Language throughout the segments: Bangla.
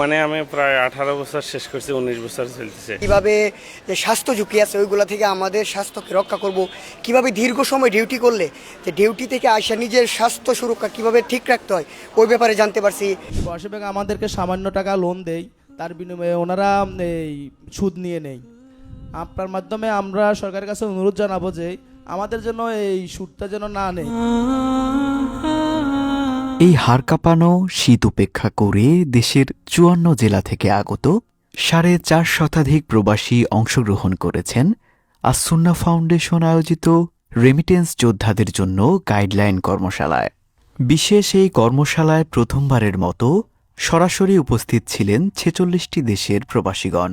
মানে আমি প্রায় আঠারো বছর শেষ করছি উনিশ বছর চলতেছে। কীভাবে যে স্বাস্থ্য ঝুঁকি আছে ওইগুলো থেকে আমাদের স্বাস্থ্যকে রক্ষা করব কীভাবে দীর্ঘ সময় ডিউটি করলে যে ডিউটি থেকে আসা নিজের স্বাস্থ্য সুরক্ষা কীভাবে ঠিক রাখতে হয় ওই ব্যাপারে জানতে পারছি। ব্যাংক আমাদেরকে সামান্য টাকা লোন দেয় তার বিনিময়ে ওনারা এই সুদ নিয়ে নেই। আপনার মাধ্যমে আমরা সরকারের কাছে অনুরোধ জানাব যে আমাদের জন্য এই সুদটা যেন না নেই। এই হাড় কাঁপানো শীত উপেক্ষা করে দেশের চুয়ান্ন জেলা থেকে আগত সাড়ে চার শতাধিক প্রবাসী অংশগ্রহণ করেছেন আসুন্না ফাউন্ডেশন আয়োজিত রেমিটেন্স যোদ্ধাদের জন্য গাইডলাইন কর্মশালায়। বিশেষ এই কর্মশালায় প্রথমবারের মতো সরাসরি উপস্থিত ছিলেন ছেচল্লিশটি দেশের প্রবাসীগণ।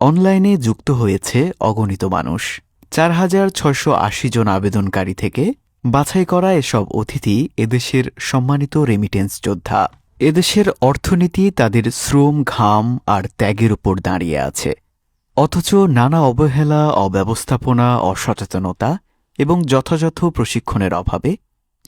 অনলাইনে যুক্ত হয়েছে অগণিত মানুষ। চার হাজার ছয়শো আশি জন আবেদনকারী থেকে বাছাই করা এসব অতিথি এদেশের সম্মানিত রেমিটেন্স যোদ্ধা। এদেশের অর্থনীতি তাদের শ্রম, ঘাম আর ত্যাগের উপর দাঁড়িয়ে আছে। অথচ নানা অবহেলা, অব্যবস্থাপনা, অসচেতনতা এবং যথাযথ প্রশিক্ষণের অভাবে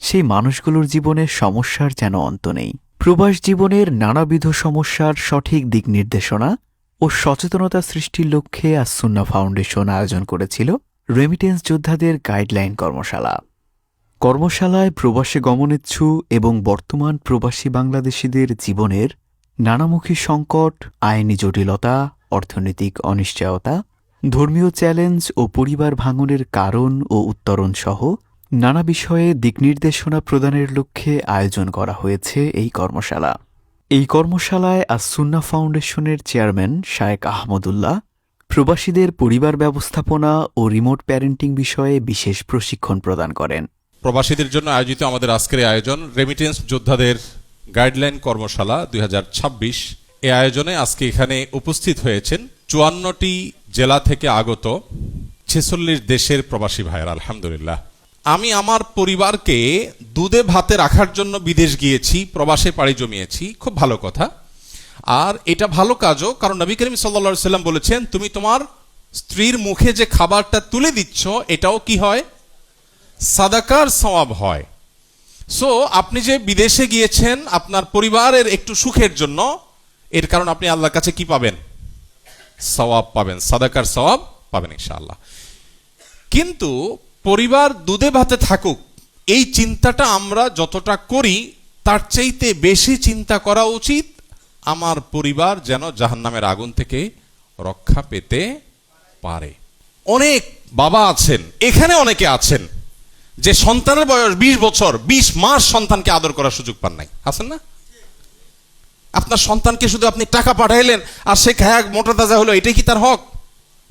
সেই মানুষগুলোর জীবনে সমস্যার যেন অন্ত নেই। প্রবাস জীবনের নানাবিধ সমস্যার সঠিক দিক নির্দেশনা ও সচেতনতা সৃষ্টির লক্ষ্যে আসুন্না ফাউন্ডেশন আয়োজন করেছিল রেমিটেন্স যোদ্ধাদের গাইডলাইন কর্মশালা। কর্মশালায় প্রবাসে গমনেচ্ছু এবং বর্তমান প্রবাসী বাংলাদেশিদের জীবনের নানামুখী সংকট, আইনি জটিলতা, অর্থনৈতিক অনিশ্চয়তা, ধর্মীয় চ্যালেঞ্জ ও পরিবার ভাঙনের কারণ ও উত্তরণ সহ নানা বিষয়ে দিকনির্দেশনা প্রদানের লক্ষ্যে আয়োজন করা হয়েছে এই কর্মশালা। এই কর্মশালায় আসুন্না ফাউন্ডেশনের চেয়ারম্যান শায়েক আহমদুল্লাহ, প্রবাসীদের পরিবার ব্যবস্থাপনা ও রিমোট প্যারেন্টিং বিষয়ে বিশেষ প্রশিক্ষণ প্রদান করেন। প্রবাসীদের জন্য আয়োজিত আমাদের আজকের আয়োজন রেমিটেন্স যোদ্ধাদের গাইডলাইন কর্মশালা দুই এ আয়োজনে আজকে এখানে উপস্থিত হয়েছেন চুয়ান্নটি জেলা থেকে আগত ছেচল্লিশ দেশের প্রবাসী ভাইয়ের, আলহামদুলিল্লাহ। আমি আমার পরিবারকে দুধে ভাতে রাখার জন্য বিদেশ গিয়েছি, প্রবাসে পাড়ি জমিয়েছি, খুব ভালো কথা। আর এটা ভালো কাজও, কারণ নবী করিম সাল্লা সাল্লাম বলেছেন, তুমি তোমার স্ত্রীর মুখে যে খাবারটা তুলে দিচ্ছ, এটাও কি হয়? সাদাকার সওয়াব হয়। সো আপনি যে বিদেশে গিয়েছেন, আপনার পরিবারের একটু সুখের জন্য, এর কারণ আপনি আল্লাহর কাছে কি পাবেন? সওয়াব পাবেন, সাদাকার সওয়াব পাবেন ইনশাআল্লাহ। কিন্তু পরিবার দুধে ভাতে থাকুক, এই চিন্তাটা আমরা যতটা করি, তার চাইতে বেশি চিন্তা করা উচিত আমার পরিবার যেন জাহান্নামের আগুন থেকে রক্ষা পেতে পারে। অনেক বাবা আছেন, এখানে অনেকে আছেন যে সন্তানের বয়স ২০ বছর ২০ মাস সন্তানকে আদর করার সুযোগ পান নাই। আছেন না? আপনার সন্তানকে শুধু আপনি টাকা পাঠাইলেন আর সে খায়া মোটা তাজা হলো, এটাই কি তার হক?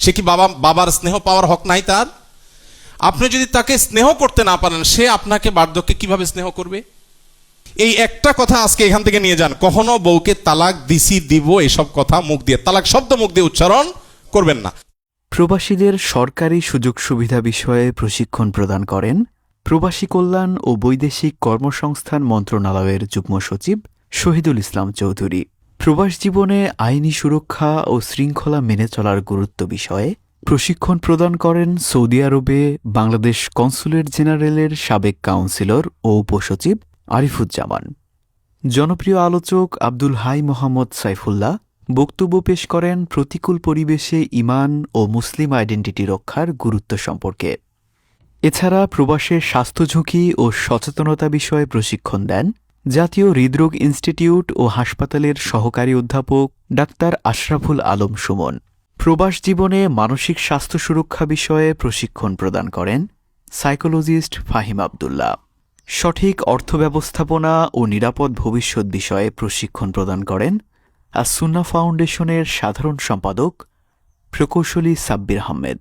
সে কি বাবা, বাবার স্নেহ পাওয়ার হক নাই তার? আপনি যদি তাকে স্নেহ করতে না পারেন, সে আপনাকে বার্ধক্যে কীভাবে স্নেহ করবে? এই একটা কথা আজকে এখান থেকে নিয়ে যান। কখনো বউকে তালাক, দিছি, দিব এসব কথা মুখ দিয়ে, তালাক শব্দ মুখ দিয়ে উচ্চারণ করবেন না। প্রবাসীদের সরকারি সুযোগ সুবিধা বিষয়ে প্রশিক্ষণ প্রদান করেন প্রবাসী কল্যাণ ও বৈদেশিক কর্মসংস্থান মন্ত্রণালয়ের যুগ্ম সচিব শহীদুল ইসলাম চৌধুরী। প্রবাস জীবনে আইনি সুরক্ষা ও শৃঙ্খলা মেনে চলার গুরুত্ব বিষয়ে প্রশিক্ষণ প্রদান করেন সৌদি আরবে বাংলাদেশ কনসুলেট জেনারেলের সাবেক কাউন্সিলর ও উপসচিব আরিফুজ্জামান। জনপ্রিয় আলোচক আব্দুল হাই মোহাম্মদ সাইফুল্লাহ বক্তব্য পেশ করেন প্রতিকূল পরিবেশে ইমান ও মুসলিম আইডেন্টিটি রক্ষার গুরুত্ব সম্পর্কে। এছাড়া প্রবাসের স্বাস্থ্য ঝুঁকি ও সচেতনতা বিষয়ে প্রশিক্ষণ দেন জাতীয় হৃদরোগ ইনস্টিটিউট ও হাসপাতালের সহকারী অধ্যাপক ডাক্তার আশরাফুল আলম সুমন। প্রবাস জীবনে মানসিক স্বাস্থ্য সুরক্ষা বিষয়ে প্রশিক্ষণ প্রদান করেন সাইকোলজিস্ট ফাহিম আবদুল্লাহ। সঠিক অর্থ ব্যবস্থাপনা ও নিরাপদ ভবিষ্যৎ বিষয়ে প্রশিক্ষণ প্রদান করেন আর আসুন্না ফাউন্ডেশনের সাধারণ সম্পাদক প্রকৌশলী সাব্বির আহমেদ।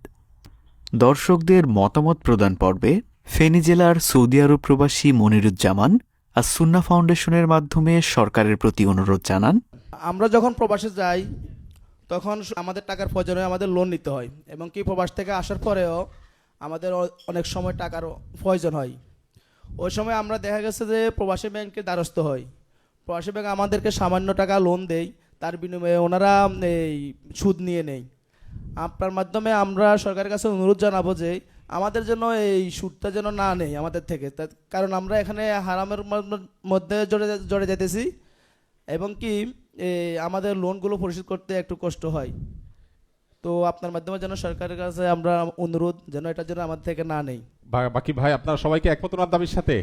দর্শকদের মতামত প্রদান পর্বে ফেনী জেলার সৌদি আরব প্রবাসী মনিরুজ্জামান আর সুন্না ফাউন্ডেশনের মাধ্যমে সরকারের প্রতি অনুরোধ জানান। আমরা যখন প্রবাসে যাই, তখন আমাদের টাকার প্রয়োজন হয়, আমাদের লোন নিতে হয়। এবং কি প্রবাস থেকে আসার পরেও আমাদের অনেক সময় টাকার প্রয়োজন হয়। ওই সময় আমরা দেখা গেছে যে প্রবাসী ব্যাংকের দ্বারস্থ হয়। প্রবাসী ব্যাংক আমাদেরকে সামান্য টাকা লোন দেয়, তার বিনিময়ে ওনারা এই সুদ নিয়ে নেই আপনার মাধ্যমে আমরা সরকারের কাছে অনুরোধ জানাব যে আমাদের জন্য এই সুদটা যেন না নেই আমাদের থেকে। কারণ আমরা এখানে হারামের মধ্যে জড়ে জড়ে যেতেছি এবং কি আমাদের লোনগুলো পরিশোধ করতে একটু কষ্ট হয়। তো আপনার মাধ্যমে যেন সরকারের কাছে আমরা অনুরোধ যেন এটার জন্য আমাদের থেকে না নেই। বাকি ভাই আপনারা সবাইকে একমত ওনার দাবির সাথে?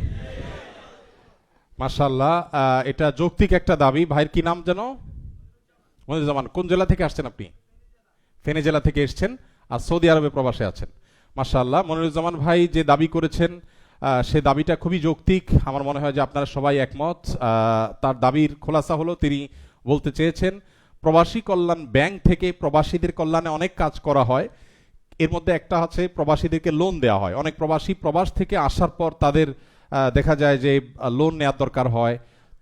মাশাল্লাহ আহ, এটা যৌক্তিক একটা দাবি। ভাইয়ের কি নাম যেন? মনিরুজ্জামান কোন জেলা থেকে আসছেন আপনি? ফেনী জেলা থেকে এসেছেন আর সৌদি আরবে প্রবাসে আছেন। মাশাল্লাহ মনিরুজ্জামান ভাই যে দাবি করেছেন সে দাবিটা খুবই যৌক্তিক। আমার মনে হয় যে আপনারা সবাই একমত। তার দাবির খোলাসা হলো তিনি বলতে চেয়েছেন, প্রবাসী কল্যাণ ব্যাংক থেকে প্রবাসীদের কল্যাণে অনেক কাজ করা হয়। এর মধ্যে একটা হচ্ছে প্রবাসীদেরকে লোন দেওয়া হয়। অনেক প্রবাসী প্রবাস থেকে আসার পর তাদের দেখা যায় যে লোন নেওয়ার দরকার হয়।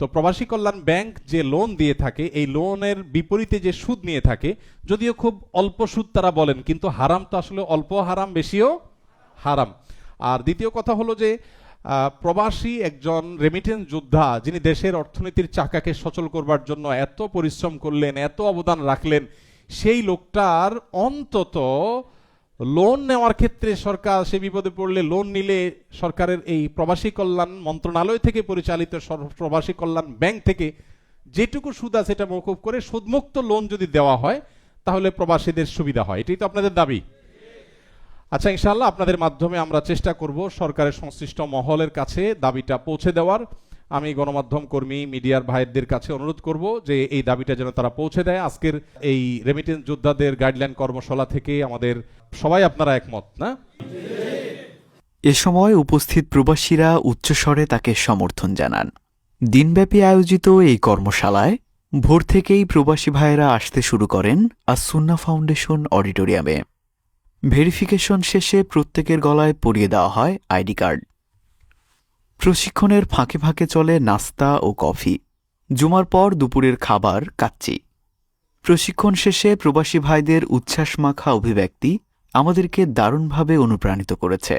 তো প্রবাসী কল্যাণ ব্যাংক যে লোন দিয়ে থাকে, এই লোনের বিপরীতে যে সুদ নিয়ে থাকে, যদিও খুব অল্প সুদ তারা বলেন, কিন্তু হারাম তো আসলে অল্প হারাম, বেশিও হারাম। আর দ্বিতীয় কথা হলো যে প্রবাসী একজন রেমিটেন্স যোদ্ধা, যিনি দেশের অর্থনীতির চাকাকে সচল করবার জন্য এত পরিশ্রম করলেন, এত অবদান রাখলেন, সেই লোকটার অন্তত লোন নেওয়ার ক্ষেত্রে সরকার, সে বিপদে পড়লে লোন নিলে সরকারের এই প্রবাসী কল্যাণ মন্ত্রণালয় থেকে পরিচালিত প্রবাসী কল্যাণ ব্যাংক থেকে যেটুকু সুদ আছে সেটা মৌকুব করে সুদমুক্ত লোন যদি দেওয়া হয়, তাহলে প্রবাসীদের সুবিধা হয়। এটাই তো আপনাদের দাবি। আচ্ছা ইনশাআল্লাহ আপনাদের মাধ্যমে আমরা চেষ্টা করব সরকারের সংশ্লিষ্ট মহলের কাছে দাবিটা পৌঁছে দেওয়ার। আমি গণমাধ্যম কর্মী, মিডিয়ার ভাইদের কাছে অনুরোধ করব যে এই দাবিটা যেন তারা পৌঁছে দেয়। আজকের এই রেমিটেন্স যোদ্ধাদের গাইডলাইন কর্মশালা থেকে আমাদের সবাই আপনারা একমত, না? এ সময় উপস্থিত প্রবাসীরা উচ্চস্বরে তাকে সমর্থন জানান। দিনব্যাপী আয়োজিত এই কর্মশালায় ভোর থেকেই প্রবাসী ভাইয়েরা আসতে শুরু করেন আসুন্না ফাউন্ডেশন অডিটোরিয়ামে। ভেরিফিকেশন শেষে প্রত্যেকের গলায় পরিয়ে দেওয়া হয় আইডি কার্ড। প্রশিক্ষণের ফাঁকে ফাঁকে চলে নাস্তা ও কফি। জুমার পর দুপুরের খাবার কাচ্চি। প্রশিক্ষণ শেষে প্রবাসী ভাইদের উচ্ছ্বাস মাখা অভিব্যক্তি আমাদেরকে দারুণভাবে অনুপ্রাণিত করেছে।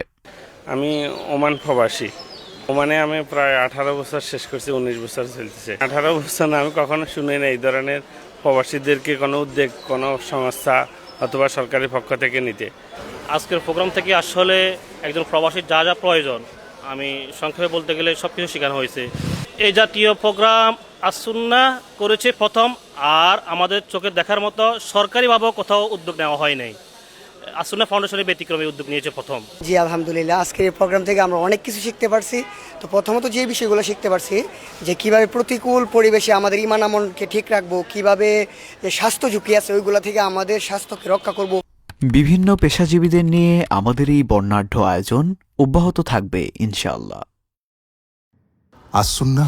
আমি ওমান প্রবাসী। ওমানে আমি প্রায় আঠারো বছর শেষ করছি উনিশ বছর চলতেছে। আঠারো বছর আমি কখনো শুনি না এই ধরনের প্রবাসীদেরকে কোনো উদ্যোগ কোনো সংস্থা অথবা সরকারি পক্ষ থেকে নিতে। আজকের প্রোগ্রাম থেকে আসলে একজন প্রবাসীর যা যা প্রয়োজন আমি সংক্ষেপে বলতে গেলে সব কিছু শেখানো হয়েছে। এই জাতীয় প্রোগ্রাম আসুন্না করেছে প্রথম আর আমাদের চোখে দেখার মতো সরকারিভাবেও কোথাও উদ্যোগ নেওয়া হয় নাই। আসুন্না ফাউন্ডেশনের ব্যতিক্রমে উদ্যোগ নিয়েছে প্রথম। জি আলহামদুলিল্লাহ। আজকের এই প্রোগ্রাম থেকে আমরা অনেক কিছু শিখতে পারছি। তো প্রথমত যে বিষয়গুলো শিখতে পারছি যে কীভাবে প্রতিকূল পরিবেশে আমাদের ইমান আমনকে ঠিক রাখব কীভাবে যে স্বাস্থ্য ঝুঁকি আছে ওইগুলো থেকে আমাদের স্বাস্থ্যকে রক্ষা করব। বিভিন্ন পেশাজীবীদের নিয়ে আমাদের এই বর্ণাঢ্য আয়োজন অব্যাহত থাকবে ইনশাআল্লাহ। আসুন্না